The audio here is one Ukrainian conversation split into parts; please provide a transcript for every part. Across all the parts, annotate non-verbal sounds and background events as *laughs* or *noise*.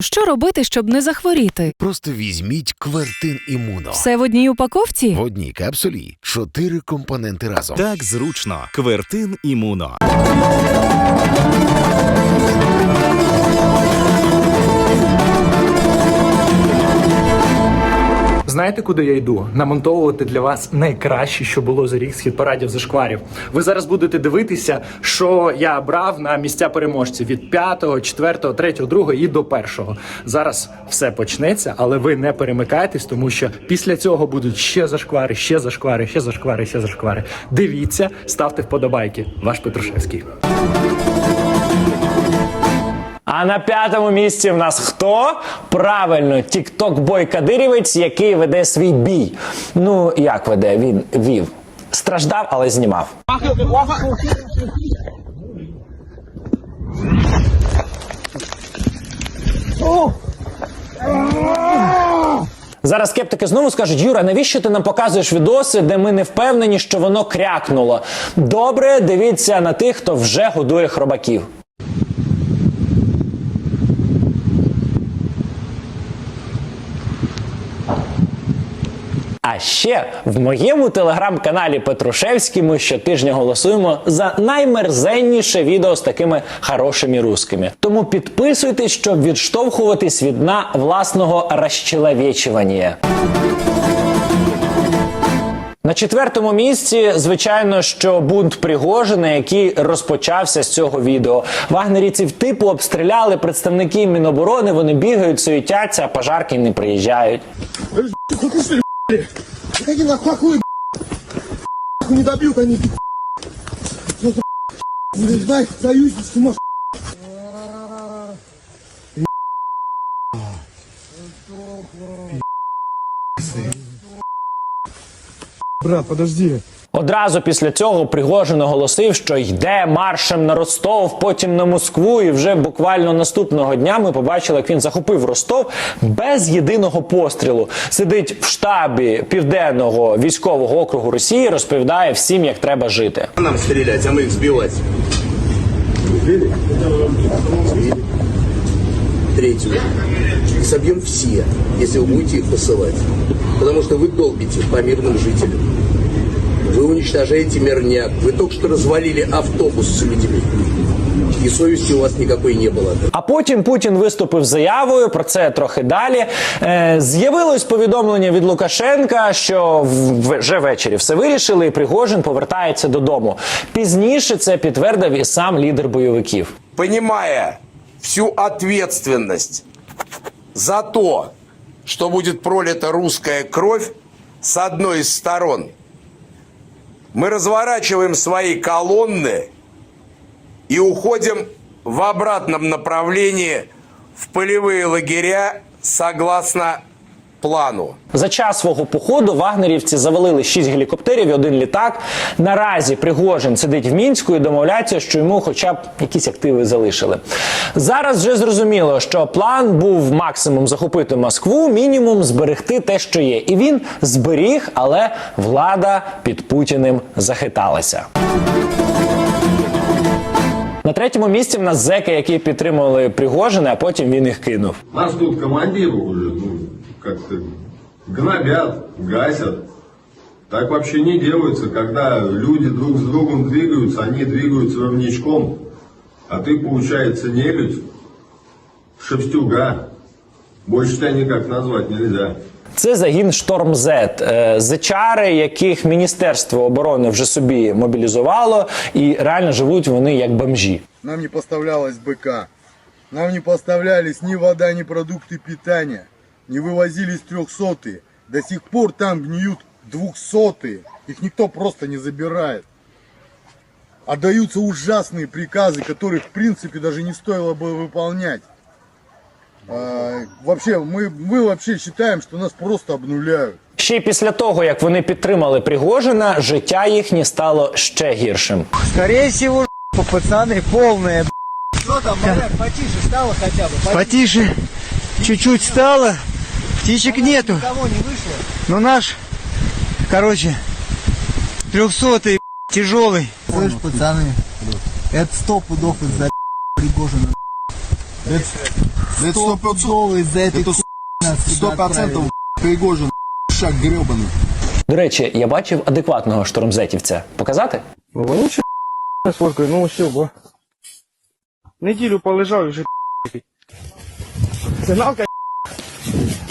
Що робити, щоб не захворіти? Просто візьміть квертин імуно. Все в одній упаковці? В одній капсулі чотири компоненти разом. Так зручно. Квертин імуно. Знаєте, куди я йду? Намонтовувати для вас найкраще, що було за рік з хіт-парадів зашкварів. Ви зараз будете дивитися, що я брав на місця переможців від 5, 4, 3, 2 і до 1. Зараз все почнеться, але ви не перемикайтесь, тому що після цього будуть ще зашквари, ще зашквари, ще зашквари, ще зашквари. Дивіться, ставте вподобайки. Ваш Петрушевський. А на п'ятому місці в нас хто? Правильно, тікток бой Кадирівець, який веде свій бій. Ну як веде? Він вів. Страждав, але знімав. Зараз скептики знову скажуть: Юра, навіщо ти нам показуєш відоси, де ми не впевнені, що воно крякнуло? Добре, дивіться на тих, хто вже годує хробаків. А ще в моєму телеграм-каналі Петрушевський ми щотижня голосуємо за наймерзенніше відео з такими хорошими русскими. Тому підписуйтесь, щоб відштовхуватись від дна власного розчеловечування. На четвертому місці, звичайно, що бунт Пригожина, який розпочався з цього відео. Вагнерівців типу обстріляли представники Міноборони. Вони бігають, суетяться, а пожарки не приїжджають. Какие нахуй хуй, нахуй не добьют они. Ну, Не знаю, союзнички, может. Брат, подожди. Одразу після цього Пригожин оголосив, що йде маршем на Ростов, потім на Москву. І вже буквально наступного дня ми побачили, як він захопив Ростов без єдиного пострілу. Сидить в штабі південного військового округу Росії, розповідає всім, як треба жити. нам стрелять, а мы их сбивать. Сбили? Сбили. Третью. Собьем все, если вы будете их посылать. Потому что вы долбите по мирным жителям. Вы уничтожаете мирняк. Вы только что развалили автобус с людьми. И совести у вас никакой не было. А потім Путін виступив з заявою. Про це трохи далі. Е, з'явилось повідомлення від Лукашенка, що в- вже ввечері все вирішили, і Пригожин повертається додому. Пізніше це підтвердив і сам лідер бойовиків. понимая всю ответственность за то, что будет пролита русская кровь с одной из сторон, мы разворачиваем свои колонны и уходим в обратном направлении в полевые лагеря согласно плану. За час свого походу вагнерівці завалили 6 гелікоптерів і один літак. Наразі Пригожин сидить в мінську і домовляється, що йому хоча б якісь активи залишили. Зараз вже зрозуміло, що план був максимум захопити Москву, мінімум зберегти те, що є. І він зберіг, але влада під Путіним захиталася. На третьому місці в нас зеки, які підтримували Пригожина, а потім він їх кинув. Нас тут командиры уже, ну, как-то гнобят, гасят. Так вообще не делается, когда люди друг с другом двигаются, они двигаются ровничком, а ты, получается, нелюдь, шепстюга. Больше тебя никак назвать нельзя. Це загін Шторм З, зечари, яких Міністерство оборони вже собі мобілізувало, і реально живуть вони як бомжі. Нам не поставлялась БК. Нам не поставлялись ни вода, ни продукты питания Не вывозились трехсотые. До сих пор там гниют двухсотые. Их никто просто не забирает. Отдаются ужасные приказы, которых в принципе даже не стоило бы выполнять. А, вообще, мы, мы вообще считаем, что нас просто обнуляют. Ще й після того, як вони підтримали Пригожина, життя їхнє стало ще гіршим. Скорее всего, *laughs* пацаны полные. *laughs* Что там, потише стало хотя бы? Потише. Чуть-чуть стало. Птичек нету. Никого не вышло. Но наш, короче, трехсотый, *laughs* тяжелый. Слышь, пацаны, это сто пудов из-за *laughs* Пригожина. Это Это сто из-за этой Это *laughs* сто процентов Пригожин шаг гребаный. До речі, я бачив адекватного штормзетівця. Показати? Ну що, сфоткаю, ну все, бо. Неділю полежав і вже Сигналка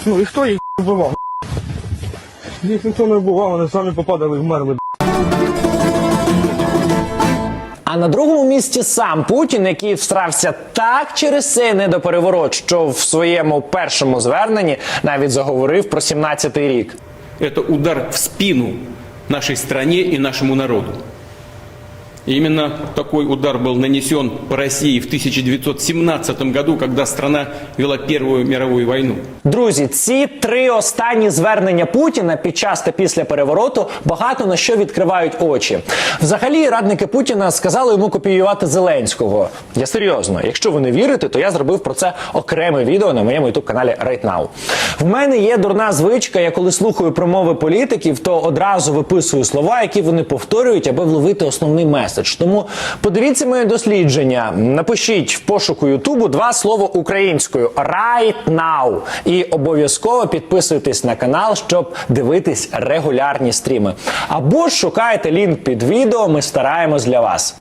Ну і хто їх вбивав? Їх ніхто не вбивав, вони самі попадали, вмерли. А на другому місці сам Путін, який встрався так через цей недопереворот, що в своєму першому зверненні навіть заговорив про 17-й рік. Это удар в спину нашей стране и нашему народу. И именно такой удар был нанесен по России в 1917 году, когда страна вела Первую мировую войну. Друзі, ці три останні звернення Путіна під час та після перевороту багато на що відкривають очі. Взагалі, радники Путіна сказали йому копіювати Зеленського. Я серйозно, якщо ви не вірите, то я зробив про це окреме відео на моєму youtube каналі Right Now. В мене є дурна звичка. Я коли слухаю промови політиків, то одразу виписую слова, які вони повторюють, аби вловити основний меседж. Тому подивіться моє дослідження. Напишіть в пошуку Ютубу два слова українською right now. І обов'язково підписуйтесь на канал, щоб дивитись регулярні стріми. Або ж шукайте лінк під відео. Ми стараємось для вас.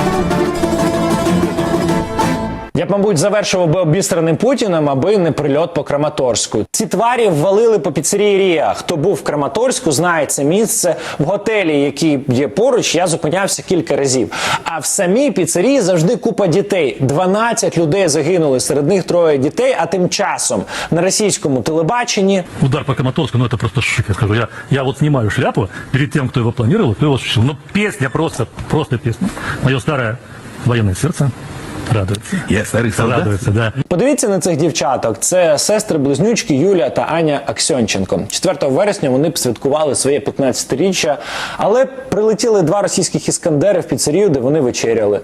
Я б, мабуть, завершував би обістраним Путіним, аби не прильот по Краматорську. Ці тварі ввалили по піцерії Рія. Хто був в Краматорську, знає це місце. В готелі, який є поруч, я зупинявся кілька разів. А в самій піцерії завжди купа дітей. 12 людей загинули, серед них троє дітей. А тим часом на російському телебаченні Удар по Краматорску, ну это просто шик, я скажу. Я, я вот снимаю шляпу перед тем, кто его планировал, кто его осуществил. Ну, песня просто, просто песня. Мое старое военное сердце радуется. Я старий солдат. Радуется, да. Подивіться на цих дівчаток. Це сестри-близнючки Юля та Аня Аксьонченко. 4 вересня вони б святкували своє 15-річчя, але прилетіли два російських іскандери в піцерію, де вони вечеряли.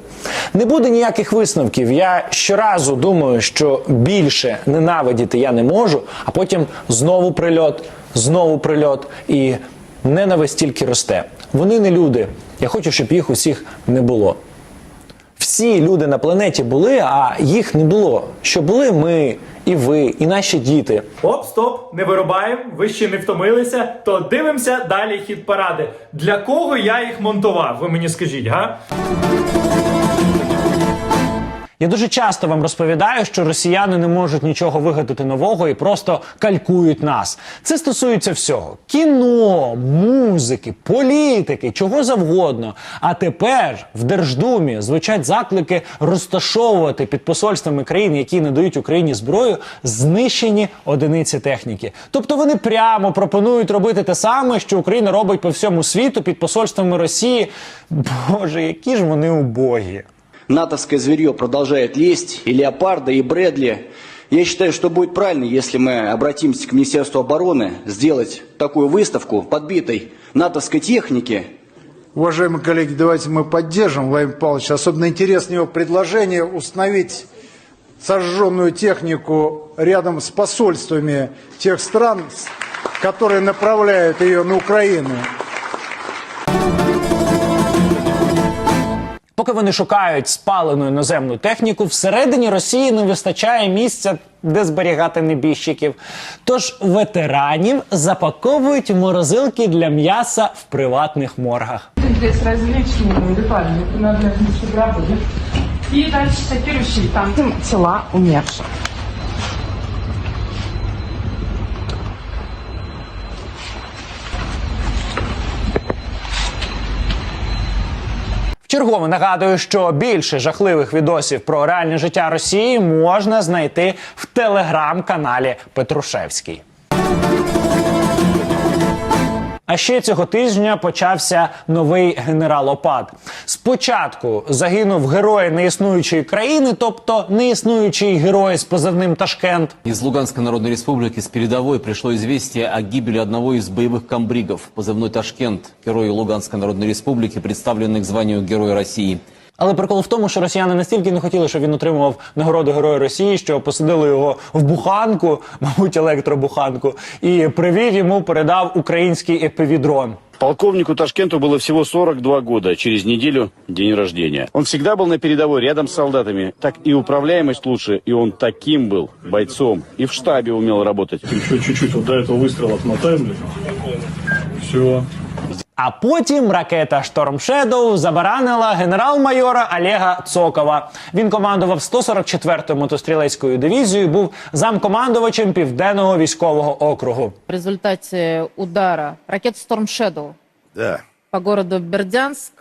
Не буде ніяких висновків. Я щоразу думаю, що більше ненавидіти я не можу, а потім знову прильот, знову прильот і ненависть тільки росте. Вони не люди. Я хочу, щоб їх усіх не було. Всі люди на планеті були, а їх не було. Що були ми, і ви, і наші діти. Оп, стоп, не вирубаємо, ви ще не втомилися, то дивимося далі хід паради. Для кого я їх монтував? Ви мені скажіть, га? Я дуже часто вам розповідаю, що росіяни не можуть нічого вигадати нового і просто калькують нас. Це стосується всього: кіно, музики, політики, чого завгодно. А тепер в Держдумі звучать заклики розташовувати під посольствами країн, які надають Україні зброю, знищені одиниці техніки. Тобто вони прямо пропонують робити те саме, що Україна робить по всьому світу під посольствами Росії. Боже, які ж вони убогі. Натовское зверье продолжает лезть, и леопарда, и Брэдли. Я считаю, что будет правильно, если мы обратимся к Министерству обороны, сделать такую выставку подбитой натовской техники. Уважаемые коллеги, давайте мы поддержим Владимира Павловича. Особенно интересно его предложение установить сожженную технику рядом с посольствами тех стран, которые направляют ее на Украину. Поки вони шукають спалену іноземну техніку, всередині Росії не вистачає місця, де зберігати небіжчиків. Тож ветеранів запаковують в морозилки для м'яса в приватних моргах. Здесь различные ритуальные принадлежности гробы. И дальше шокирующие там тела умерших. Чергово нагадую, що більше жахливих відосів про реальне життя Росії можна знайти в телеграм-каналі Петрушевський. А ще цього тижня почався новий генерал-опад. Спочатку загинув герой неіснуючої країни, тобто неіснуючий герой з позивним Ташкент. Из Луганской Народной Республики с передовой пришло известие о гибели одного из боевых комбригов, позывной Ташкент, герой Луганской Народной Республики, представленный к званию Героя России. Але прикол в тому, що росіяни настільки не хотіли, щоб він отримував нагороду Героя Росії, що посадили його в буханку, *laughs* мабуть, електробуханку, і привіт йому передав український епівідрон. Полковнику Ташкенту было всего 42 года, через неделю день рождения. Он всегда был на передовой, рядом с солдатами. Так и управляемость лучше, и он таким был, бойцом. И в штабе умел работать. Еще чуть-чуть вот до этого выстрела отмотаем. Все. а потім ракета Шторм Шедоу забаранила генерал-майора Олега Цокова. Він командував 144-ю мотострілецькою дивізією, був замкомандувачем південного військового округу. В результате удара ракет Storm Shadow Да. по городу Бердянск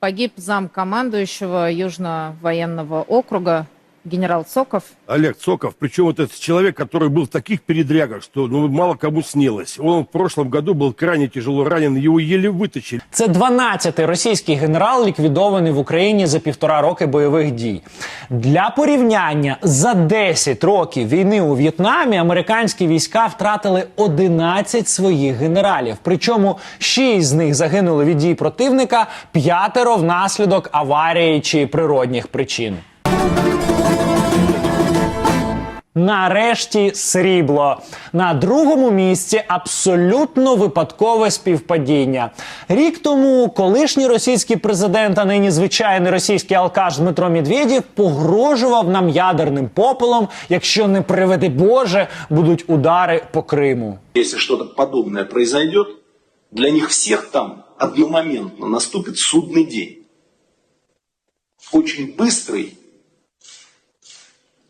погиб зам командующего Южно-военного округа генерал Цоков. Олег Цоков, причем вот этот человек, который был в таких передрягах, что ну, мало кому снилось. Он в прошлом году был крайне тяжело ранен, его еле вытащили. Це 12-й російський генерал, ліквідований в Україні за півтора роки бойових дій. Для порівняння за 10 років війни у В'єтнамі американські війська втратили 11 своїх генералів. Причому 6 з них загинули від дій противника, п'ятеро внаслідок аварії чи природних причин. Нарешті срібло на другому місці абсолютно випадкове співпадіння. Рік тому колишній російський президент, а нині звичайний російський алкаш Дмитро Медведєв погрожував нам ядерним попелом, якщо не приведи Боже, будуть удари по Криму. Если что-то подобное произойдет, для них всех там одномоментно наступит судный день. Очень быстрый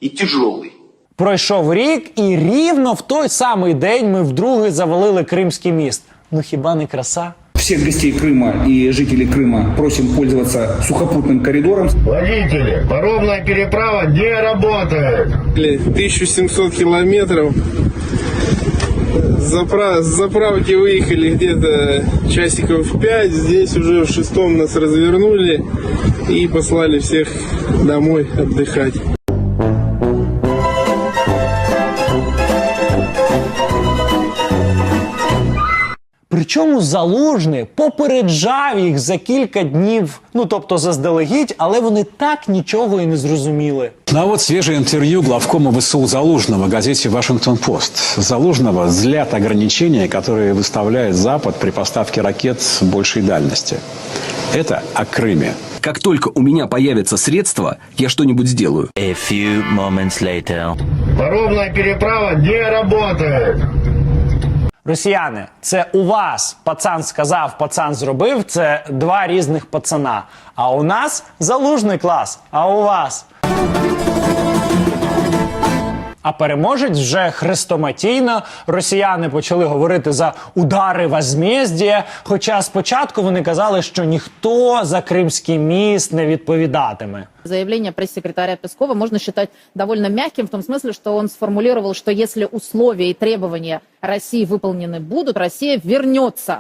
и тяжелый. Пройшов рік, і рівно в той самий день ми вдруге завалили Кримський міст. Ну хіба не краса? Всех гостей Крыма и жителей Крыма просим пользоваться сухопутным коридором. Водители, паромная переправа не работает. 1700 километров. Запра- с заправки выехали где-то часиков в 5. Здесь уже в шестом нас развернули и послали всех домой отдыхать. Причому залужний попереджав їх за кілька днів, ну тобто заздалегідь, але вони так нічого і не зрозуміли. Ну а вот свежее интервью главкома ВСУ Залужного в газете «Вашингтон-Пост». Залужного злят ограничения, которые выставляет Запад при поставке ракет большей дальности. Это о Крыме. Как только у меня появятся средства, я что-нибудь сделаю. A few moments later. Паромная переправа не работает. Росіяни, це у вас пацан сказав, пацан зробив. Це два різних пацана. А у нас залужний клас. А у вас. А переможець вже хрестоматійно. Росіяни почали говорити за удари возмездія. Хоча спочатку вони казали, що ніхто за Кримський міст не відповідатиме. Заявление пресс-секретаря Пескова можно считать довольно мягким в том смысле, что он сформулировал, что если условия и требования России выполнены будут, Россия вернется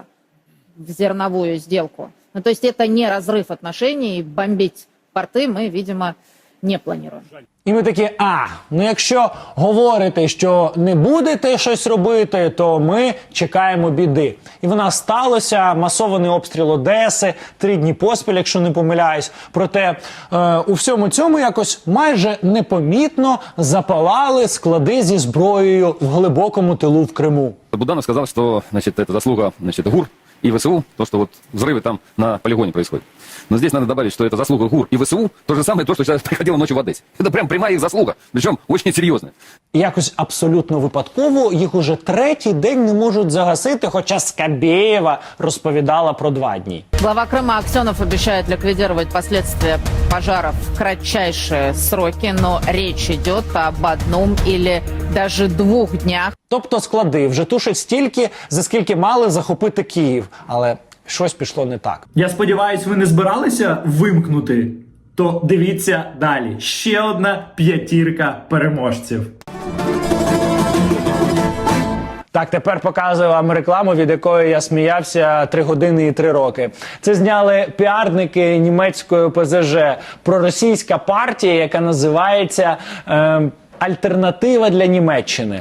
в зерновую сделку. Ну, то есть это не разрыв отношений, и бомбить порты мы, видимо, не планируем. І ми такі, а ну якщо говорите, що не будете щось робити, то ми чекаємо біди. І вона сталося. Масований обстріл Одеси, три дні поспіль, якщо не помиляюсь. Проте е, у всьому цьому якось майже непомітно запалали склади зі зброєю в глибокому тилу в Криму. Буданов сказал, что значит, это заслуга значит, ГУР и ВСУ, то, что вот взрывы там на полигоне происходят. Но здесь надо добавить, что это заслуга ГУР и ВСУ, то же самое, то, что сейчас происходило *laughs* ночью в Одессе. Это прям прямая их заслуга, причем очень серьезная. І якось абсолютно випадково їх уже третій день не можуть загасити, хоча Скабєєва розповідала про два дні. Глава Крыма Аксенов обещает ликвидировать последствия пожаров в кратчайшие сроки, но речь идет об одном или даже двух днях. Тобто склади вже тушать стільки, за скільки мали захопити Київ, але щось пішло не так. Я сподіваюсь, ви не збиралися вимкнути. То дивіться далі. Ще одна п'ятірка переможців. Так, тепер показую вам рекламу, від якої я сміявся три години і три роки. Це зняли піарники німецької ПЗЖ проросійська партія, яка називається е, Альтернатива для Німеччини.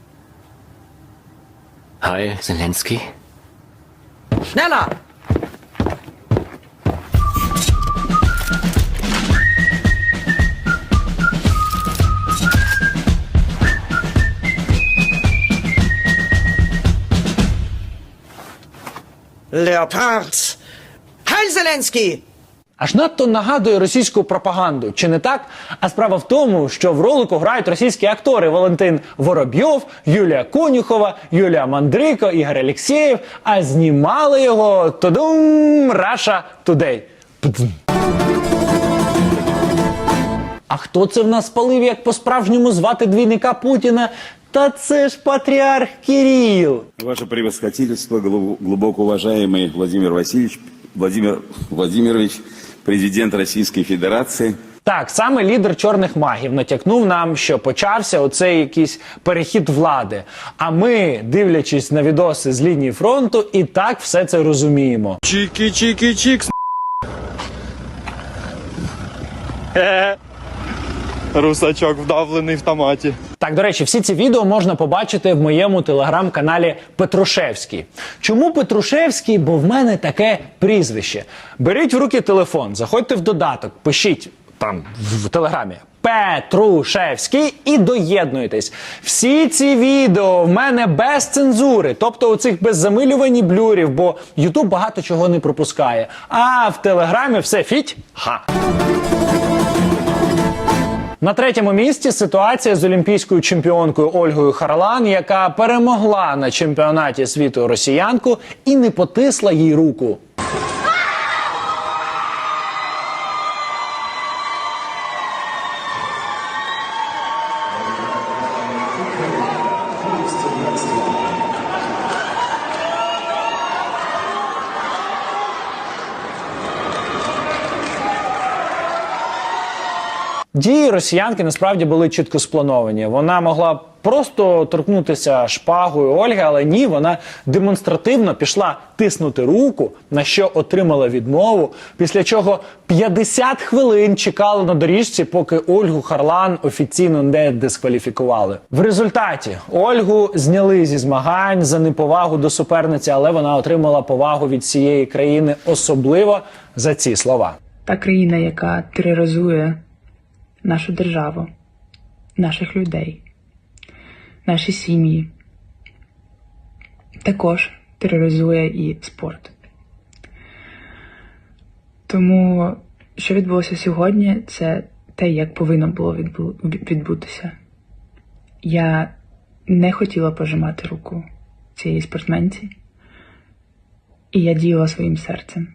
Hi, Zelensky. Schneller! Leopard! Hi, Zelensky! Аж надто нагадує російську пропаганду, чи не так? А справа в тому, що в ролику грають російські актори Валентин Воробйов, Юлія Конюхова, Юлія Мандрико, Ігор Алєксєєв, а знімали його Тодум Раша Today. А хто це в нас спалив, як по-справжньому звати двійника Путіна? Та це ж патріарх Кирил. Ваше превосходительство, глуб- глубоко уважаемый Владимир Васильевич, Владимир Владимирович, президент Російської Федерації. Так, саме лідер чорних магів натякнув нам, що почався оцей якийсь перехід влади. А ми, дивлячись на відоси з лінії фронту, і так все це розуміємо. Чики-чики-чикс. *laughs* Русачок вдавлений в томаті. Так, до речі, всі ці відео можна побачити в моєму телеграм-каналі Петрушевський. Чому Петрушевський? Бо в мене таке прізвище. Беріть в руки телефон, заходьте в додаток, пишіть там в, телеграмі. Петрушевський і доєднуйтесь. Всі ці відео в мене без цензури, тобто оцих без замилювань блюрів, бо Ютуб багато чого не пропускає. А в телеграмі все фіть ха. На третьому місці ситуація з олімпійською чемпіонкою Ольгою Харлан, яка перемогла на чемпіонаті світу росіянку і не потисла їй руку. Дії росіянки насправді були чітко сплановані. Вона могла просто торкнутися шпагою Ольги, але ні, вона демонстративно пішла тиснути руку, на що отримала відмову. Після чого 50 хвилин чекала на доріжці, поки Ольгу Харлан офіційно не дискваліфікували. В результаті Ольгу зняли зі змагань за неповагу до суперниці, але вона отримала повагу від всієї країни, особливо за ці слова. Та країна, яка тероризує нашу державу, наших людей, наші сім'ї, також тероризує і спорт. Тому, що відбулося сьогодні, це те, як повинно було відбу- відбутися. Я не хотіла пожимати руку цієї спортсменці, і я діяла своїм серцем.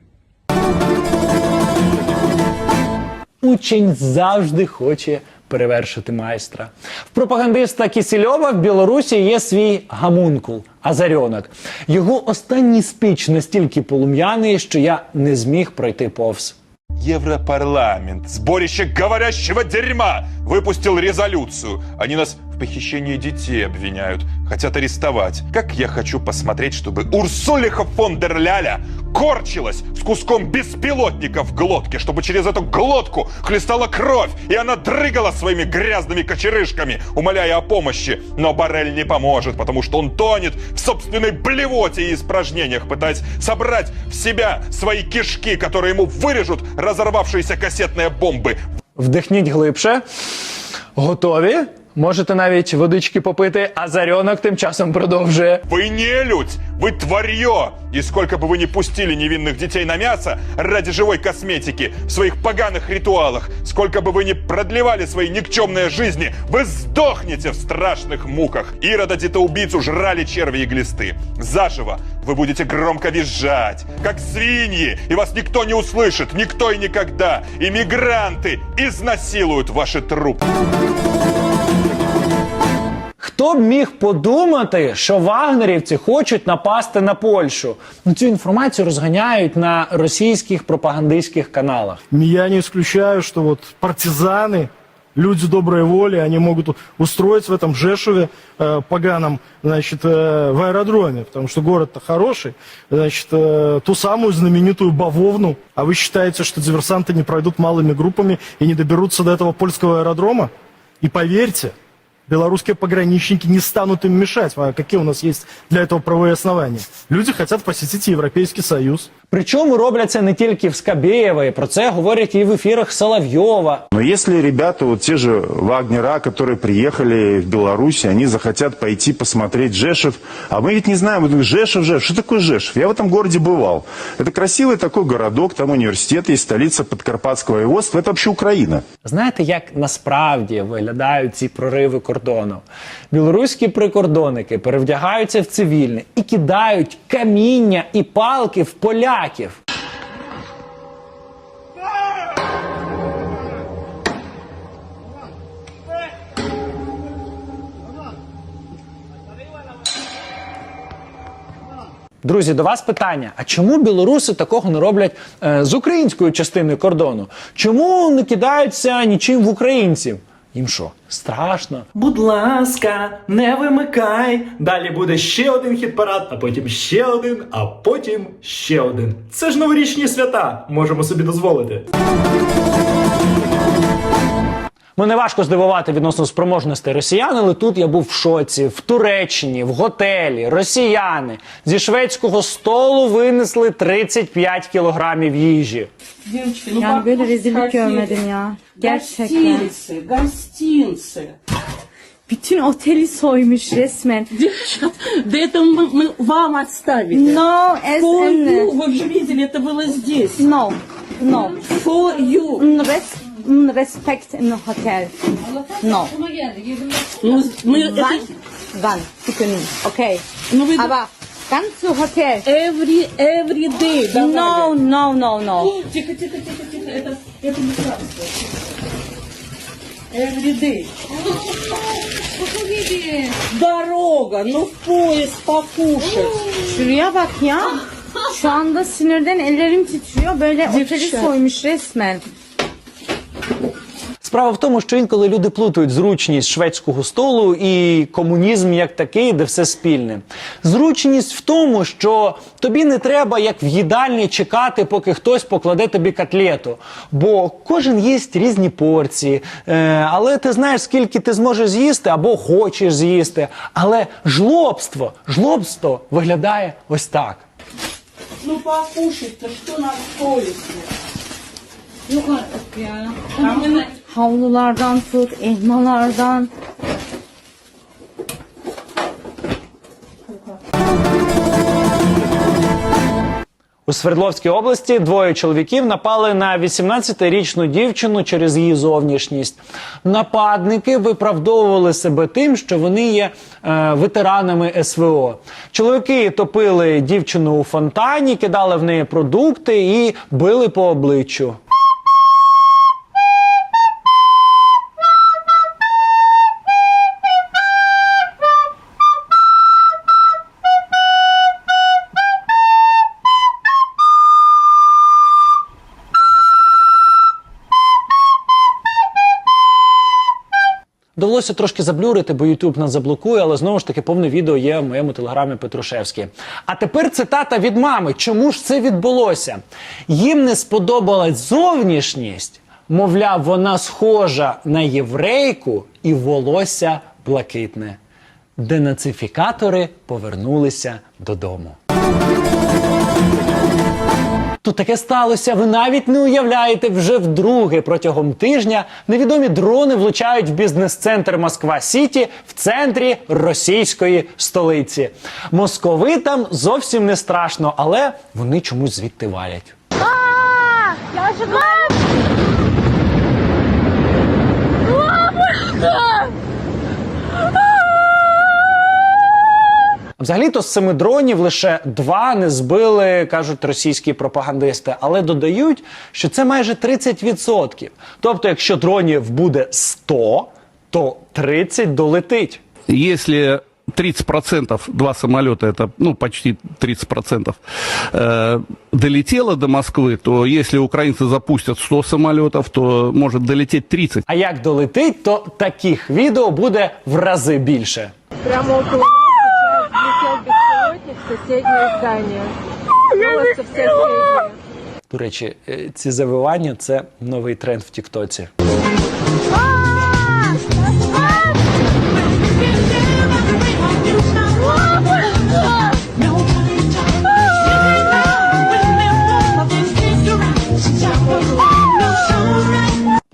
Учень завжди хоче перевершити майстра. В пропагандиста Кісельова в Білорусі є свій гамункул Азарьонок. Його останній спіч настільки полум'яний, що я не зміг пройти повз. Европарламент, сборище говорящего дерьма, выпустил резолюцию. Они нас похищении детей обвиняют, хотят арестовать. Как я хочу посмотреть, чтобы Урсулиха фон дер Ляля корчилась с куском беспилотника в глотке, чтобы через эту глотку хлестала кровь, и она дрыгала своими грязными кочерышками, умоляя о помощи. Но Барель не поможет, потому что он тонет в собственной блевоте и испражнениях, пытаясь собрать в себя свои кишки, которые ему вырежут разорвавшиеся кассетные бомбы. Вдихніть глибше. Готові? Можете навіть водички попити, а зарьонок тим часом продовжує. Вы не людь, вы тварье! И сколько бы вы ни пустили невинных детей на мясо ради живой косметики в своих поганых ритуалах, сколько бы вы ни продлевали свои никчемные жизни, вы сдохнете в страшных муках. Ирода детоубийцу жрали черви и глисты. Заживо вы будете громко визжать, как свиньи, и вас никто не услышит, никто и никогда. Иммигранты изнасилуют ваши трупы. Хто б міг подумати, що вагнерівці хочуть напасти на Польщу? Ну цю інформацію розганяють на російських пропагандистських каналах. Я не исключаю, что вот партизаны, люди доброй воли, они могут устроить в этом Жешуве э, поганом, значит, э, в аэродроме, потому что город-то хороший, значит, э, ту самую знаменитую бавовну. А вы считаете, что диверсанты не пройдут малыми группами и не доберутся до этого польского аэродрома? И поверьте, белорусские пограничники не станут им мешать. А какие у нас есть для этого правовые основания? Люди хотят посетить Европейский Союз. Причому роблять це не тільки в Скабєєва, і про це говорять і в ефірах Соловйова. Но если ребята, вот те же Вагнера, которые приехали в Беларусь, они захотят пойти посмотреть Жешев, а мы ведь не знаем, вот Жешев, Жешев, что такое Жешев? Я в этом городе бывал. Это красивый такой городок, там университет есть, столица Подкарпатского воеводства, это вообще Украина. Знаєте, як насправді виглядають ці прориви Кордону? Білоруські прикордонники перевдягаються в цивільне і кидають каміння і палки в поляків. Друзі, до вас питання: а чому білоруси такого не роблять е, з українською частиною кордону? Чому не кидаються нічим в українців? Їм що, страшно? Будь ласка, не вимикай. Далі буде ще один хіт-парад, а потім ще один, а потім ще один. Це ж новорічні свята. Можемо собі дозволити. Мене важко здивувати відносно спроможностей росіян, але тут я був в шоці. В Туреччині, в готелі, росіяни зі шведського столу винесли 35 кілограмів їжі. Yani böyle rezillik görmedim ya. Gerçekten. гостинцы. Bütün oteli soymuş resmen. Да это мы, мы вам оставили. No, as For in- you, вы же видели, это было здесь. No, no. For you. Mm, Res, mm, respect in the hotel. No. Ну, мы это... Wann? Wann? Bitte nicht. Okay. Ну, вы... Aber ganz zu Hotel. Every, every day No, давали. no, no, no. Тихо, тихо, тихо, тихо, это, это не царство. Every day. Дорога, ну в поезд покушать. Şuraya bak ya. Şu anda sinirden ellerim titriyor. Böyle oteli soymuş resmen. Справа в тому, що інколи люди плутають зручність шведського столу і комунізм як такий, де все спільне. Зручність в тому, що тобі не треба, як в їдальні, чекати, поки хтось покладе тобі котлету. Бо кожен їсть різні порції, е, але ти знаєш, скільки ти зможеш з'їсти або хочеш з'їсти. Але жлобство, жлобство виглядає ось так. Ну покушать-то, что на совести? Yok artık ya. Havlulardan tut, elmalardan. У Свердловській області двоє чоловіків напали на 18-річну дівчину через її зовнішність. Нападники виправдовували себе тим, що вони є е, ветеранами СВО. Чоловіки топили дівчину у фонтані, кидали в неї продукти і били по обличчю. Довелося трошки заблюрити, бо YouTube нас заблокує, але знову ж таки повне відео є в моєму телеграмі Петрушевський. А тепер цитата від мами. Чому ж це відбулося? Їм не сподобалась зовнішність, мовляв, вона схожа на єврейку і волосся блакитне. Денацифікатори повернулися додому. Тут таке сталося. Ви навіть не уявляєте вже вдруге протягом тижня невідомі дрони влучають в бізнес-центр Москва Сіті в центрі російської столиці. Московитам зовсім не страшно, але вони чомусь звідти валять. Взагалі-то з семи дронів лише два не збили, кажуть російські пропагандисти, але додають, що це майже 30%. Тобто, якщо дронів буде 100, то 30 долетить. Если 30% два самолета, это ну, почти 30%, э, долетело до Москвы, то если украинцы запустят 100 самолетов, то может долететь 30. А як долетить, то таких відео буде в рази більше. Прямо около соседнее здание. Волосы все. До речі, е, ці завивання це новий тренд в Тіктоці.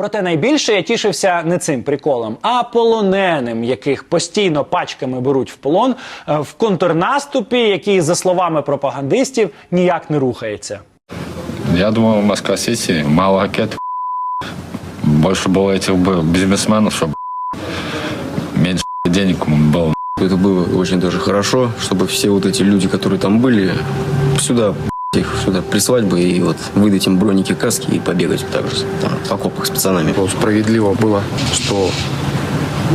Проте найбільше я тішився не цим приколом, а полоненим, яких постійно пачками беруть в полон е, в контрнаступі, який, за словами пропагандистів, ніяк не рухається. Я думал, в Москва-Сити мало ракет. Больше было этих бы бизнесменов, чтобы меньше денег было. Это было очень даже хорошо, чтобы все вот эти люди, которые там были, сюда их сюда прислать бы и вот выдать им броники, каски и побегать так же там, в окопах с пацанами. Справедливо было, что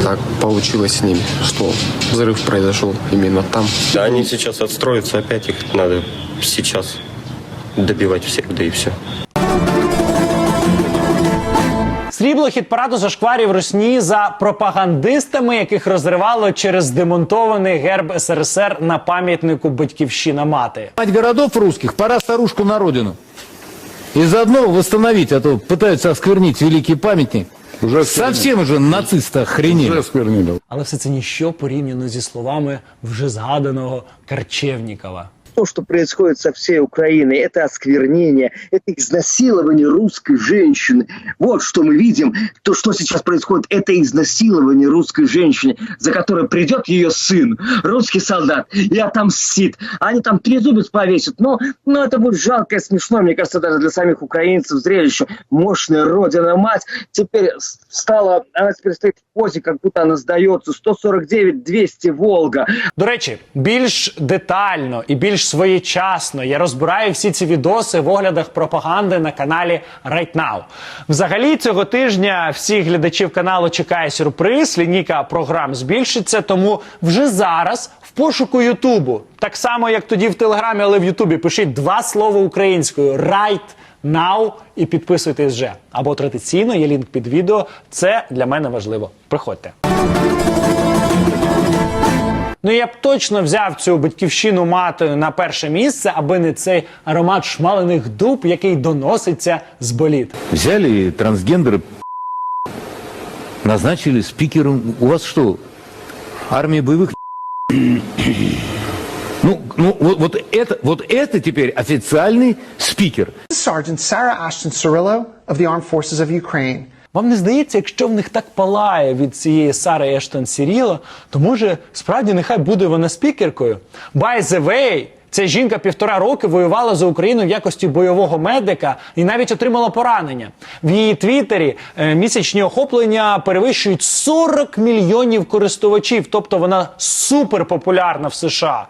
так получилось с ними, что взрыв произошел именно там. Да, они сейчас отстроятся, опять их надо сейчас добивать всех, да и все. Срібло хіт параду зашкварів русні за пропагандистами, яких розривало через демонтований герб СРСР на пам'ятнику Батьківщина мати. Мать городов русских, пора старушку на родину. И заодно восстановить, а то пытаются осквернить великий памятник. Уже Совсем уже нацисты охренели. Але все це ніщо порівняно зі словами вже згаданого Карчевнікова. То, что происходит со всей Украиной, это осквернение, это изнасилование русской женщины. Вот что мы видим. То, что сейчас происходит, это изнасилование русской женщины, за которой придет ее сын, русский солдат, и отомстит. Они там трезубец повесят. Но, но это будет жалко и смешно, мне кажется, даже для самих украинцев зрелище. Мощная родина-мать теперь стала, она теперь стоит в позе, как будто она сдается. 149-200 Волга. До речі, більш детально і більш своєчасно я розбираю всі ці відоси в оглядах пропаганди на каналі Right Now. Взагалі, цього тижня всіх глядачів каналу чекає сюрприз. Лінійка програм збільшиться, тому вже зараз в пошуку Ютубу, так само як тоді в Телеграмі, але в Ютубі пишіть два слова українською Right Now і підписуйтесь вже. Або традиційно є лінк під відео. Це для мене важливо. Приходьте. Ну я б точно взяв цю батьківщину матою на перше місце, аби не цей аромат шмалених дуб, який доноситься з боліт. Взяли трансгендеры, назначили спикером. У вас что, армия боевых *coughs* Ну, ну вот, вот это, вот это теперь официальный спикер. Sergeant Sarah Ashton Cirillo of the Armed Forces of Ukraine. Вам не здається, якщо в них так палає від цієї Сари Ештон Сіріла, то може справді нехай буде вона спікеркою? By the way, ця жінка півтора роки воювала за Україну в якості бойового медика і навіть отримала поранення. В її твіттері е, місячні охоплення перевищують 40 мільйонів користувачів, тобто вона суперпопулярна в США.